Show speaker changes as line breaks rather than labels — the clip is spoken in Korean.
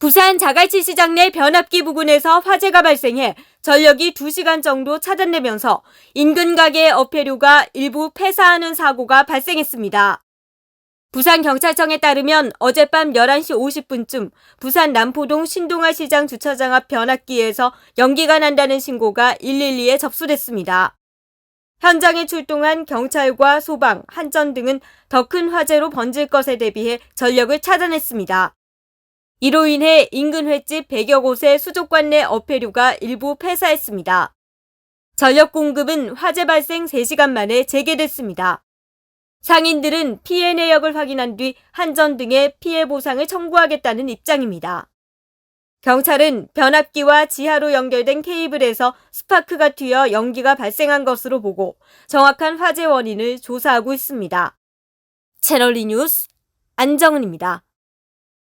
부산 자갈치 시장 내 변압기 부근에서 화재가 발생해 전력이 2시간 정도 차단되면서 인근 가게 어패류가 일부 폐사하는 사고가 발생했습니다. 부산경찰청에 따르면 어젯밤 11시 50분쯤 부산 남포동 신동아 시장 주차장 앞 변압기에서 연기가 난다는 신고가 112에 접수됐습니다. 현장에 출동한 경찰과 소방, 한전 등은 더 큰 화재로 번질 것에 대비해 전력을 차단했습니다. 이로 인해 인근 횟집 100여 곳의 수족관 내 어패류가 일부 폐사했습니다. 전력 공급은 화재 발생 3시간 만에 재개됐습니다. 상인들은 피해 내역을 확인한 뒤 한전 등의 피해 보상을 청구하겠다는 입장입니다. 경찰은 변압기와 지하로 연결된 케이블에서 스파크가 튀어 연기가 발생한 것으로 보고 정확한 화재 원인을 조사하고 있습니다. 채널리 뉴스 안정은입니다.